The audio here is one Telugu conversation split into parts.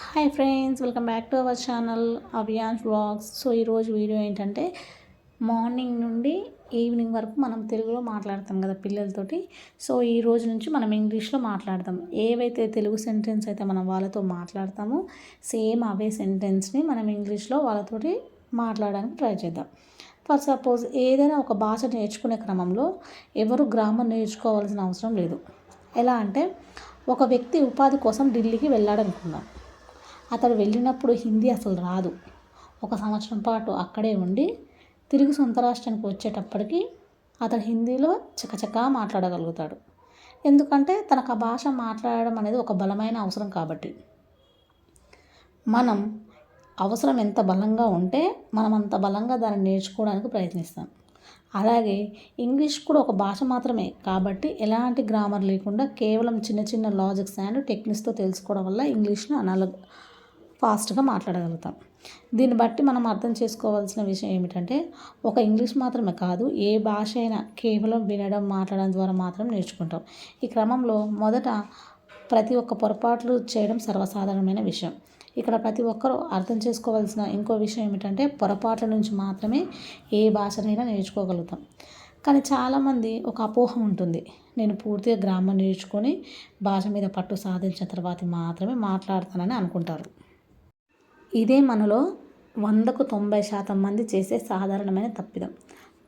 Hi friends welcome back to our channel Abhiyan's blogs so ఈరోజు వీడియో ఏంటంటే మార్నింగ్ నుండి ఈవినింగ్ వరకు మనం తెలుగులో మాట్లాడతాం కదా పిల్లలతోటి. సో ఈ రోజు నుంచి మనం ఇంగ్లీష్లో మాట్లాడతాం. ఏవైతే తెలుగు సెంటెన్స్ అయితే మనం వాళ్ళతో మాట్లాడతామో సేమ్ అవే సెంటెన్స్ని మనం ఇంగ్లీష్లో వాళ్ళతోటి మాట్లాడడానికి ట్రై చేద్దాం. ఫర్ సపోజ్ ఏదైనా ఒక భాష నేర్చుకునే క్రమంలో ఎవరు గ్రామర్ నేర్చుకోవాల్సిన అవసరం లేదు. ఎలా అంటే ఒక వ్యక్తి ఉపాధి కోసం ఢిల్లీకి వెళ్ళాడనుకుందాం. అతడు వెళ్ళినప్పుడు హిందీ అసలు రాదు. ఒక సంవత్సరం పాటు అక్కడే ఉండి తిరిగి సొంత రాష్ట్రానికి వచ్చేటప్పటికి అతడు హిందీలో చకచకా మాట్లాడగలుగుతాడు. ఎందుకంటే తనకు ఆ భాష మాట్లాడడం అనేది ఒక బలమైన అవసరం కాబట్టి. మనం అవసరం ఎంత బలంగా ఉంటే మనం అంత బలంగా దాన్ని నేర్చుకోవడానికి ప్రయత్నిస్తాం. అలాగే ఇంగ్లీష్ కూడా ఒక భాష మాత్రమే కాబట్టి ఎలాంటి గ్రామర్ లేకుండా కేవలం చిన్న చిన్న లాజిక్స్ అండ్ టెక్నిక్స్తో తెలుసుకోవడం వల్ల ఇంగ్లీష్ను అనాల ఫాస్ట్గా మాట్లాడగలుగుతాం. దీన్ని బట్టి మనం అర్థం చేసుకోవాల్సిన విషయం ఏమిటంటే ఒక ఇంగ్లీష్ మాత్రమే కాదు ఏ భాష అయినా కేవలం వినడం మాట్లాడడం ద్వారా మాత్రం నేర్చుకుంటాం. ఈ క్రమంలో మొదట ప్రతి ఒక్క పొరపాట్లు చేయడం సర్వసాధారణమైన విషయం. ఇక్కడ ప్రతి ఒక్కరూ అర్థం చేసుకోవాల్సిన ఇంకో విషయం ఏమిటంటే పొరపాట్ల నుంచి మాత్రమే ఏ భాషనైనా నేర్చుకోగలుగుతాం. కానీ చాలామంది ఒక అపోహ ఉంటుంది. నేను పూర్తిగా గ్రామర్ నేర్చుకొని భాష మీద పట్టు సాధించిన తర్వాత మాత్రమే మాట్లాడతానని అనుకుంటారు. ఇదే మనలో వందకు తొంభై శాతం మంది చేసే సాధారణమైన తప్పిదం.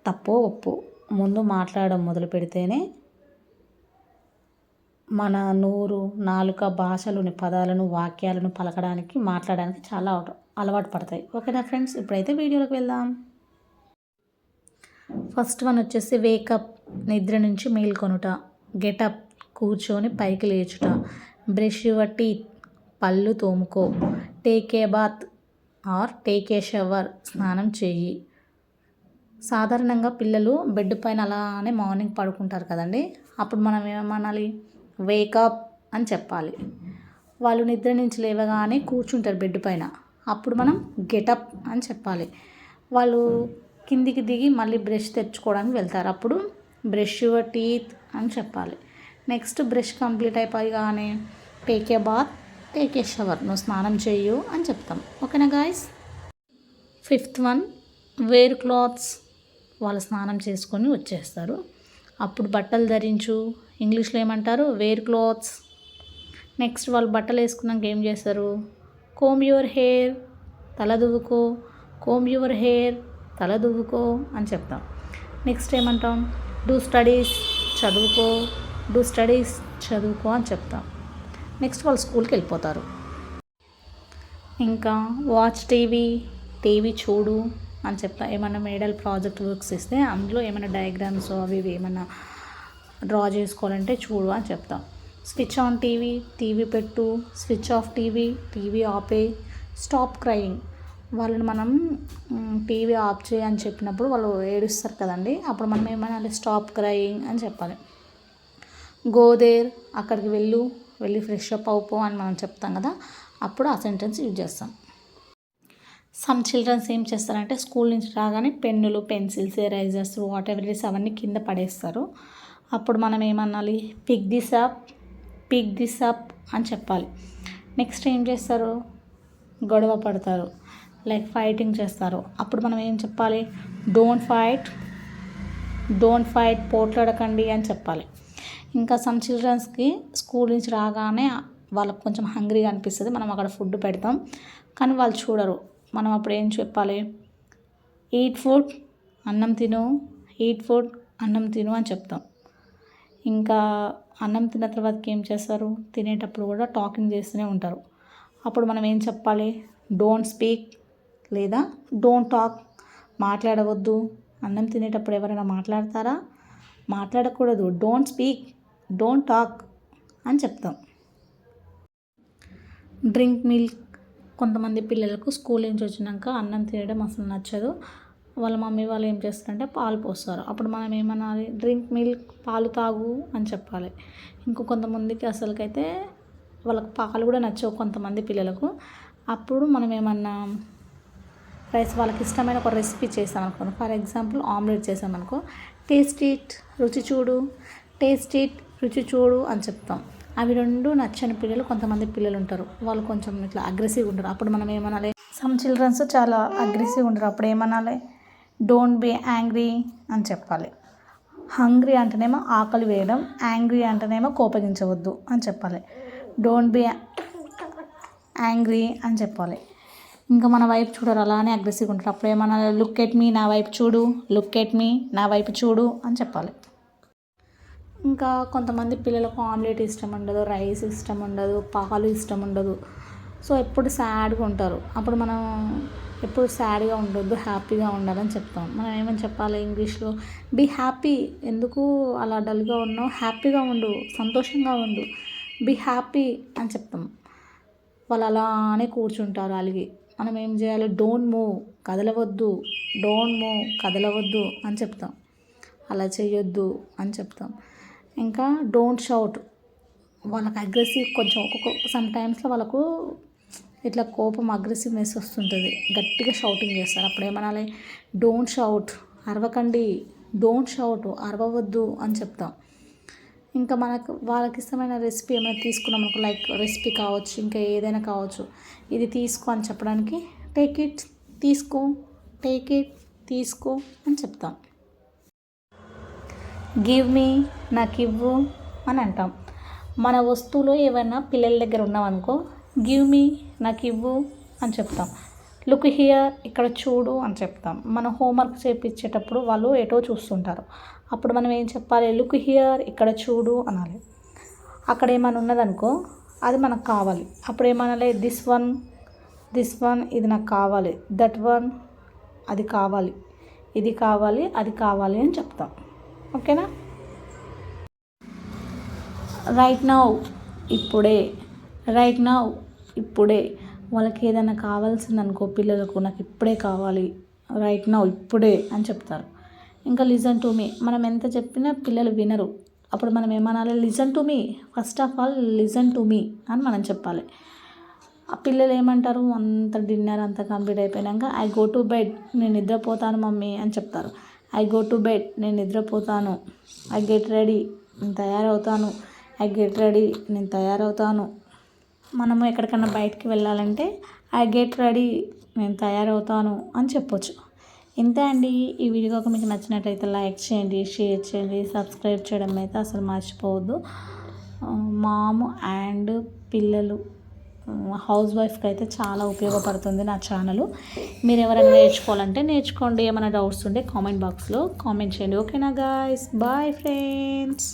తప్పో ఒప్పు. ముందు మాట్లాడడం మొదలు పెడితేనే మన నోరు నాలుక భాషలోని పదాలను వాక్యాలను పలకడానికి మాట్లాడడానికి చాలా అలవాటు పడతాయి. ఓకేనా ఫ్రెండ్స్? ఇప్పుడైతే వీడియోలోకి వెళ్దాం. ఫస్ట్ వన్ వచ్చేసి వేకప్ నిద్ర నుంచి మేల్కొనుట. గెటప్ కూర్చొని పైకి లేచుట. బ్రష్ యువర్ టీత్ పళ్ళు తోముకో. Take a bath or take a shower. స్నానం చెయ్యి. సాధారణంగా పిల్లలు బెడ్ పైన అలానే మార్నింగ్ పడుకుంటారు కదండి. అప్పుడు మనం ఏమనాలి? వేకప్ అని చెప్పాలి. వాళ్ళు నిద్ర నుంచి లేవగానే కూర్చుంటారు బెడ్ పైన. అప్పుడు మనం గెటప్ అని చెప్పాలి. వాళ్ళు కిందికి దిగి మళ్ళీ బ్రష్ తెచ్చుకోవడానికి వెళ్తారు. అప్పుడు బ్రష్ యువర్ టీత్ అని చెప్పాలి. Next brush complete అయిపోయిగానే take a bath take a shower నువ్వు స్నానం చేయు అని చెప్తాం. ఓకేనా guys fifth one wear clothes వాళ్ళు స్నానం చేసుకొని వచ్చేస్తారు. అప్పుడు బట్టలు ధరించు. ఇంగ్లీష్లో ఏమంటారు? వేర్ క్లాత్స్ నెక్స్ట్ వాళ్ళు బట్టలు వేసుకున్నాక ఏం చేస్తారు? కోమ్ యువర్ హెయిర్ తల దువ్వుకో. కోమ్ యువర్ హెయిర్ తల దువ్వుకో అని చెప్తాం. నెక్స్ట్ ఏమంటాం? డూ స్టడీస్ చదువుకో. డూ స్టడీస్ చదువుకో అని చెప్తాం. నెక్స్ట్ వాళ్ళు స్కూల్కి వెళ్ళిపోతారు. ఇంకా వాచ్ టీవీ టీవీ చూడు అని చెప్తా ఏమైనా మేడల్ ప్రాజెక్ట్ వర్క్స్ ఇస్తే అందులో ఏమైనా డయాగ్రామ్స్ అవి ఇవి ఏమైనా డ్రా చేసుకోవాలంటే చూడు అని చెప్తాం. స్విచ్ ఆన్ టీవీ టీవీ పెట్టు స్విచ్ ఆఫ్ టీవీ టీవీ ఆపే స్టాప్ క్రయింగ్. వాళ్ళని మనం టీవీ ఆఫ్ చేయి అని చెప్పినప్పుడు వాళ్ళు ఏడుస్తారు కదండి. అప్పుడు మనం ఏమనాలి? స్టాప్ క్రయింగ్ అని చెప్పాలి. గోదేర్ అక్కడికి వెళ్ళు వెళ్ళి ఫ్రెష్ అప్ అవుపో అని మనం చెప్తాం కదా అప్పుడు ఆ సెంటెన్స్ యూజ్ చేస్తాం. సమ్ చిల్డ్రన్స్ ఏం చేస్తారంటే స్కూల్ నుంచి రాగానే పెన్నులు pencils erasers what ever is అవన్నీ కింద పడేస్తారు. అప్పుడు మనం ఏమనాలి? Pick this up pick this up అని చెప్పాలి. నెక్స్ట్ ఏం చేస్తారు? గొడవ పడతారు లైక్ ఫైటింగ్ చేస్తారు. అప్పుడు మనం ఏం చెప్పాలి? డోంట్ ఫైట్ డోంట్ ఫైట్ పోట్లాడకండి అని చెప్పాలి. ఇంకా సమ్ చిల్డ్రన్స్కి స్కూల్ నుంచి రాగానే వాళ్ళకి కొంచెం హంగ్రీగా అనిపిస్తుంది. మనం అక్కడ ఫుడ్ పెడతాం. కానీ వాళ్ళు చూడరు. మనం అప్పుడు ఏం చెప్పాలి? ఈట్ ఫుడ్ అన్నం తిను. ఈట్ ఫుడ్ అన్నం తిను అని చెప్తాం. ఇంకా అన్నం తిన్న తర్వాతకి ఏం చేస్తారు? తినేటప్పుడు కూడా టాకింగ్ చేస్తూనే ఉంటారు. అప్పుడు మనం ఏం చెప్పాలి? డోంట్ స్పీక్ లేదా డోంట్ టాక్ మాట్లాడవద్దు. అన్నం తినేటప్పుడు ఎవరైనా మాట్లాడతారా? మాట్లాడకూడదు. డోంట్ స్పీక్ డోంట్ టాక్ అని చెప్తాం. డ్రింక్ మిల్క్ కొంతమంది పిల్లలకు స్కూల్ నుంచి వచ్చినాక అన్నం తినడం అసలు నచ్చదు. వాళ్ళ మమ్మీ వాళ్ళు ఏం చేస్తారంటే పాలు పోస్తారు. అప్పుడు మనం ఏమనాలి? డ్రింక్ మిల్క్ పాలు తాగు అని చెప్పాలి. ఇంకో కొంతమందికి అసలుకైతే వాళ్ళకి పాలు కూడా నచ్చవు కొంతమంది పిల్లలకు. అప్పుడు మనం ఏమన్నా రైస్ వాళ్ళకి ఇష్టమైన ఒక రెసిపీ చేస్తాం ఫర్ ఎగ్జాంపుల్ ఆమ్లెట్ చేసామనుకో టేస్ట్ ఇట్ రుచి చూడు. టేస్ట్ ఇట్ రుచి చూడు అని చెప్తాం. అవి రెండు నచ్చని పిల్లలు కొంతమంది పిల్లలు ఉంటారు. వాళ్ళు కొంచెం ఇట్లా అగ్రెసివ్గా ఉంటారు. అప్పుడు మనం ఏమనాలి? సమ్ చిల్డ్రన్స్ చాలా అగ్రెసివ్గా ఉంటారు. అప్పుడు ఏమనాలి? డోంట్ బీ యాంగ్రీ అని చెప్పాలి. హంగ్రీ అంటేనేమో ఆకలి వేయడం. యాంగ్రీ అంటేనేమో కోపగించవద్దు అని చెప్పాలి. డోంట్ బీ యాంగ్రీ అని చెప్పాలి. ఇంకా మన వైపు చూడరు. అలానే అగ్రెసివ్గా ఉంటారు. అప్పుడు ఏమన్నా లుక్ ఎట్ మీ నా వైపు చూడు. లుక్ ఎట్ మీ నా వైపు చూడు అని చెప్పాలి. ఇంకా కొంతమంది పిల్లలకు ఆమ్లెట్ ఇష్టం ఉండదు రైస్ ఇష్టం ఉండదు పాలు ఇష్టం ఉండదు. సో ఎప్పుడు సాడ్గా ఉంటారు. అప్పుడు మనం ఎప్పుడు సాడ్గా ఉండొద్దు హ్యాపీగా ఉండాలని చెప్తాం. మనం ఏమని చెప్పాలి ఇంగ్లీష్లో? Be happy. ఎందుకు అలా డల్గా ఉన్నావు? హ్యాపీగా ఉండు సంతోషంగా ఉండు. బీ హ్యాపీ అని చెప్తాం. వాళ్ళు అలానే కూర్చుంటారు అలిగి. మనం ఏం చేయాలి? డోంట్ మూవ్ కదలవద్దు డోంట్ మూవ్ కదలవద్దు అని చెప్తాం. అలా చేయొద్దు అని చెప్తాం. ఇంకా డోంట్ షౌట్ వాళ్ళకి అగ్రెసివ్ కొంచెం ఒక్కొక్క సమ్ టైమ్స్లో వాళ్ళకు ఇట్లా కోపం అగ్రెసివ్నెస్ వస్తుంటుంది. గట్టిగా షౌటింగ్ చేస్తారు. అప్పుడు ఏమనాలి? డోంట్ షౌట్ అరవకండి. డోంట్ షౌట్ అరవవద్దు అని చెప్తాం. ఇంకా మనకు వాళ్ళకి ఇష్టమైన రెసిపీ ఏమైనా తీసుకున్నాం అనుకో లైక్ రెసిపీ కావచ్చు ఇంకా ఏదైనా కావచ్చు ఇది తీసుకో అని చెప్పడానికి టేక్ ఇట్ తీసుకో టేక్ ఇట్ తీసుకో అని చెప్తాం. గివ్ మీ నాకు ఇవ్వు అని అంటాం. మన వస్తువులు ఏమైనా పిల్లల దగ్గర ఉన్నామనుకో గివ్ మీ నాకు ఇవ్వు అని చెప్తాం. లుక్ హియర్ ఇక్కడ చూడు అని చెప్తాం. మనం హోంవర్క్ చేయించేటప్పుడు వాళ్ళు ఎటో చూస్తుంటారు. అప్పుడు మనం ఏం చెప్పాలి? లుక్ హియర్ ఇక్కడ చూడు అనాలి. అక్కడ ఏమైనా ఉన్నదనుకో అది మనకు కావాలి. అప్పుడు ఏమనాలి? దిస్ వన్ దిస్ వన్ ఇది నాకు కావాలి. దట్ వన్ అది కావాలి. ఇది కావాలి అది కావాలి అని చెప్తాం. ఓకేనా? రైట్ నౌ ఇప్పుడే. రైట్ నౌ ఇప్పుడే. వాళ్ళకి ఏదైనా కావాల్సింది అనుకో పిల్లలకు నాకు ఇప్పుడే కావాలి. రైట్ నౌ ఇప్పుడే అని చెప్తారు. ఇంకా లిజన్ టు మీ మనం ఎంత చెప్పినా పిల్లలు వినరు. అప్పుడు మనం ఏమనాలి? Listen to me first of all listen to me అని మనం చెప్పాలి. ఆ పిల్లలు ఏమంటారు? అంత డిన్నర్ అంతా కంప్లీట్ అయిపోయాక ఐ గో టు బెడ్ నేను నిద్రపోతాను మమ్మీ అని చెప్తారు. I go to bed. నేను నిద్రపోతాను. I get ready. నేను తయారవుతాను. I get ready. నేను తయారవుతాను. మనము ఎక్కడికన్నా బయటికి వెళ్ళాలంటే ఐ గెట్ రెడీ. నేను తయారవుతాను అని చెప్పొచ్చు. ఇంతే అండి. ఈ వీడియో కనుక మీకు నచ్చినట్టయితే లైక్ చేయండి షేర్ చేయండి సబ్స్క్రైబ్ చేయడం అయితే అసలు మర్చిపోవద్దు. మాము అండ్ పిల్లలు. హౌస్ వైఫ్కి అయితే చాలా ఉపయోగపడుతుంది నా ఛానల్. మీరు ఎవరైనా నేర్చుకోవాలంటే నేర్చుకోండి. ఏమైనా డౌట్స్ ఉంటే కామెంట్ బాక్స్లో కామెంట్ చేయండి. ఓకేనా గాయస్? Bye friends.